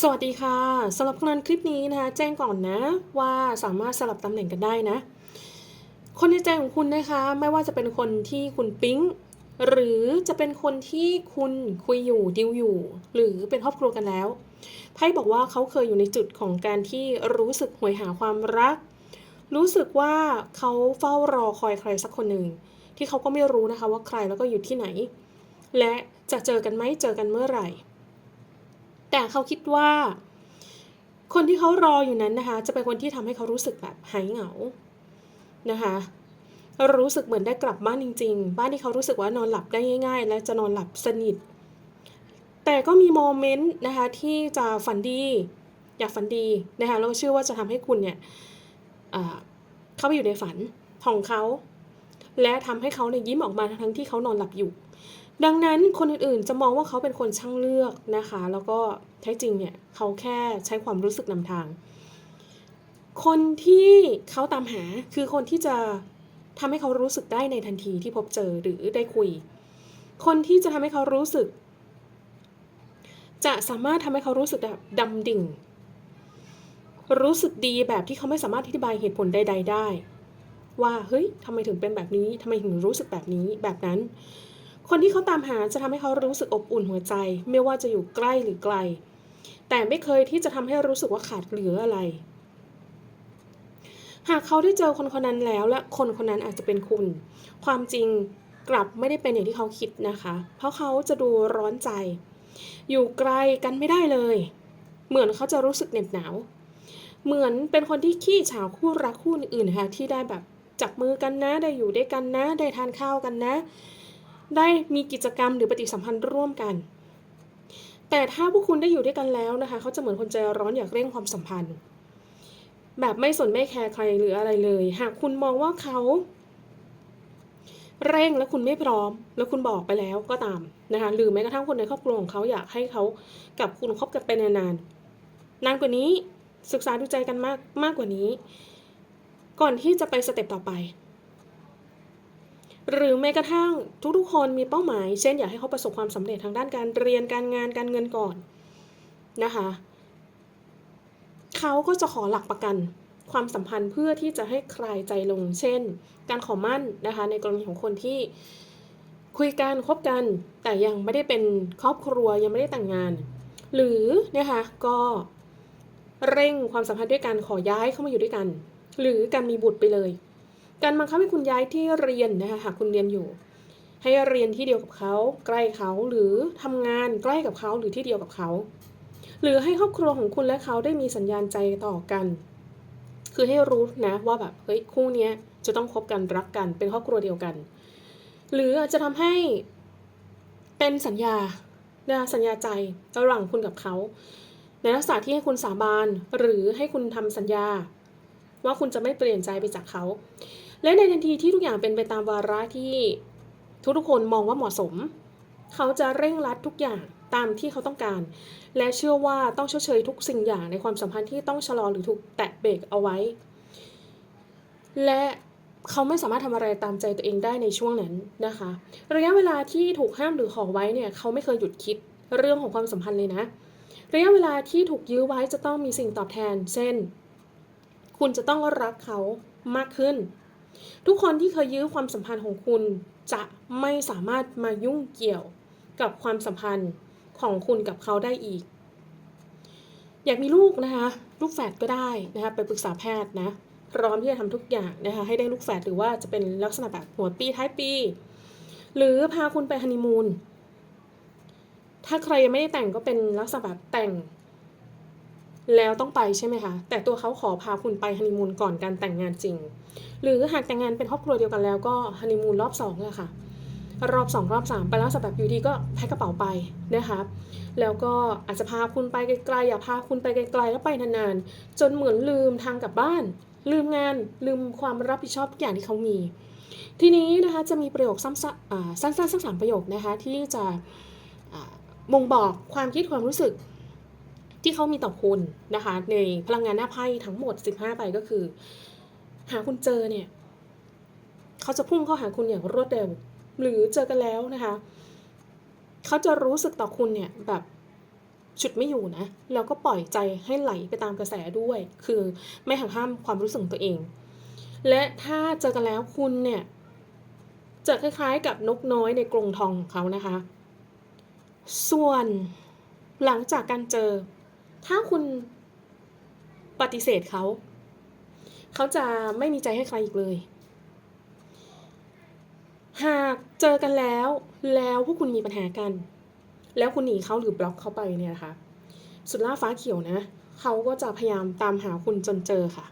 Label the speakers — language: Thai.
Speaker 1: สวัสดีค่ะสำหรับงานคลิปนี้นะคะ แจ้งก่อนนะว่าสามารถสลับตำแหน่งกันได้นะ คนในใจของคุณนะคะ ไม่ว่าจะเป็นคนที่คุณปิ๊งหรือจะเป็นคนที่คุณคุยอยู่ดิวอยู่ หรือเป็นครอบครัวกันแล้วไพ่บอกว่าเขาเคยอยู่ในจุดของการที่รู้สึกหวยหาความรัก รู้สึกว่าเขาเฝ้ารอคอยใครสักคนหนึ่งที่เขาก็ไม่รู้นะคะว่าใครแล้วก็อยู่ที่ไหน และจะเจอกันไหมเจอกันเมื่อไหร่ แต่เขาคิดว่า คนที่เขารออยู่นั้นนะคะ จะเป็นคนที่ทำให้เขารู้สึกแบบหายเหงานะคะรู้สึกเหมือนได้กลับบ้านจริง ๆ บ้านที่เขารู้สึกว่านอนหลับได้ง่าย ๆ และจะนอนหลับสนิท แต่ก็มีโมเมนต์นะคะที่จะฝันดี อยากฝันดีนะคะแล้วก็เชื่อว่าจะทำให้คุณเนี่ยเข้าไปอยู่ในฝันของเขา และทำให้เขาเนี่ยยิ้มออกมาทั้งที่เขานอนหลับอยู่ ดังนั้นคนอื่นๆจะมองว่าเขาเป็นคนช่างเลือกนะคะ แล้วก็แท้จริงเนี่ยเขาแค่ใช้ความรู้สึกนำทาง คนที่เขาตามหาคือคนที่จะทำให้เขารู้สึกได้ในทันทีที่พบเจอหรือได้คุย คนที่จะทำให้เขารู้สึก จะสามารถทำให้เขารู้สึกแบบดำดิ่ง รู้สึกดีแบบที่เขาไม่สามารถอธิบายเหตุผลใด ๆ ได้ ว่าเฮ้ยทำไมถึงเป็นแบบนี้ทำไมถึงรู้สึกแบบนี้แบบนั้น คนที่เขาตามหาจะทำให้เขารู้สึกอบอุ่นหัวใจ ไม่ว่าจะอยู่ใกล้หรือไกล แต่ไม่เคยที่จะทำให้รู้สึกว่าขาดเหลืออะไร หากเขาได้เจอคนคนนั้นแล้วและคนคนนั้นอาจจะเป็นคุณ ความจริงกลับไม่ได้เป็นอย่างที่เขาคิดนะคะ เพราะเขาจะดูร้อนใจ อยู่ไกลกันไม่ได้เลย เหมือนเขาจะรู้สึกเหน็บหนาว เหมือนเป็นคนที่ขี้ฉาวคู่รักคู่อื่นๆนะคะที่ได้แบบจับมือกันนะ ได้อยู่ด้วยกันนะ ได้ทานข้าวกันนะ ได้มีกิจกรรมหรือปฏิสัมพันธ์ร่วมกัน แต่ถ้าพวกคุณได้อยู่ด้วยกันแล้วนะคะ เขาจะเหมือนคนใจร้อนอยากเร่งความสัมพันธ์ แบบไม่สนไม่แคร์ใครหรืออะไรเลย หากคุณมองว่าเขา เร่งแล้วคุณไม่พร้อม แล้วคุณบอกไปแล้วก็ตามนะคะหรือแม้กระทั่งคนในครอบครัวของเขาอยากให้เขากับคุณคบกันไปนานๆนานกว่านี้ศึกษาดูใจกันมากมากกว่านี้ ก่อนที่จะไปสเต็ปต่อไป หรือแม้กระทั่งทุกๆคนมีเป้าหมาย เช่นอยากให้เขาประสบความสำเร็จทางด้านการเรียนการงานการเงินก่อนนะคะเขาก็จะขอหลักประกันความสัมพันธ์เพื่อที่จะให้คลายใจลง เช่น การขอมั่นนะคะในกรณีของคนที่คุยกันคบกัน แต่ยังไม่ได้เป็นครอบครัวยังไม่ได้แต่งงาน หรือนะคะก็เร่งความสัมพันธ์ด้วยการขอย้ายเข้ามาอยู่ด้วยกัน หรือการมีบุตรไปเลย การบังคับให้คุณย้ายที่เรียนนะคะหากคุณเรียนอยู่ ให้เรียนที่เดียวกับเขา ใกล้เขาหรือทำงานใกล้กับเขาหรือที่เดียวกับเขา หรือให้ครอบครัวของคุณและเขาได้มีสัญญาณใจต่อกัน คือให้รู้นะว่าแบบเฮ้ยคู่เนี้ยจะต้องคบกันรักกันเป็นครอบครัวเดียวกัน หรืออาจจะทำให้เป็นสัญญานะสัญญาใจระหว่างคุณกับเขาในลักษณะที่ให้คุณสาบานหรือให้คุณทำสัญญา ว่าคุณจะไม่เปลี่ยนใจไปจากเขา และในทันทีที่ทุกอย่างเป็นไปตามวาระที่ทุกๆคนมองว่าเหมาะสม เขาจะเร่งรัดทุกอย่างตามที่เขาต้องการ และเชื่อว่าต้องชดเชยทุกสิ่งอย่างในความสัมพันธ์ที่ต้องชะลอหรือถูกแตะเบรกเอาไว้ และเขาไม่สามารถทำอะไรตามใจตัวเองได้ในช่วงนั้นนะคะ ระยะเวลาที่ถูกห้ามหรือขอไว้เนี่ยเขาไม่เคยหยุดคิดเรื่องของความสัมพันธ์เลยนะ ระยะเวลาที่ถูกยื้อไว้จะต้องมีสิ่งตอบแทน เช่น คุณจะต้องรักเขามากขึ้น ทุกคนที่เคยยื้อความสัมพันธ์ของคุณจะไม่สามารถมายุ่งเกี่ยวกับความสัมพันธ์ของคุณกับเขาได้อีก อยากมีลูกนะคะ ลูกแฝดก็ได้นะคะไปปรึกษาแพทย์นะพร้อมที่จะทำทุกอย่างนะคะให้ได้ลูกแฝดหรือว่าจะเป็นลักษณะแบบหัวปีท้ายปี หรือพาคุณไปฮันนีมูนถ้าใครยังไม่ได้แต่งก็เป็นลักษณะแบบแต่ง แล้วต้องไปใช่ไหมคะ แต่ตัวเขาขอพาคุณไปฮันนีมูนก่อนการแต่งงานจริง หรือหากแต่งงานเป็นครอบครัวเดียวกันแล้วก็ฮันนีมูนรอบสองเลยค่ะ รอบสองรอบสามไปแล้วสำหรับอยู่ดีก็แพ็คกระเป๋าไปนะคะแล้วก็อาจจะพาคุณไปไกลๆอย่าพาคุณไปไกลๆแล้วไปนานๆ จนเหมือนลืมทางกลับบ้าน ลืมงานลืมความรับผิดชอบทุกอย่างที่เขามี ทีนี้นะคะจะมีประโยคซ้ำๆสั้นๆสักสามประโยคนะคะที่จะอ่าบ่งบอกความคิดความรู้สึก ที่เขามีต่อคุณนะคะ ในพลังงานหน้าไพ่ทั้งหมด 15ใบก็คือ หาคุณเจอเนี่ยเขาจะพุ่งเข้าหาคุณอย่างรวดเร็ว หรือเจอกันแล้วนะคะเขาจะรู้สึกต่อคุณเนี่ยแบบฉุดไม่อยู่นะ แล้วก็ปล่อยใจให้ไหลไปตามกระแสด้วย คือไม่หักห้ามความรู้สึกตัวเอง และถ้าเจอกันแล้วคุณเนี่ยจะคล้ายๆกับนกน้อยในกรงทองของเขานะคะ ส่วนหลังจากการเจอ ถ้าคุณปฏิเสธเขา เขาจะไม่มีใจให้ใครอีกเลย หากเจอกันแล้ว แล้วพวกคุณมีปัญหากัน แล้วคุณหนีเขาหรือบล็อกเขาไปเนี่ยนะคะ สุดล่าฟ้าเขียวนะ เขาก็จะพยายามตามหาคุณจนเจอค่ะ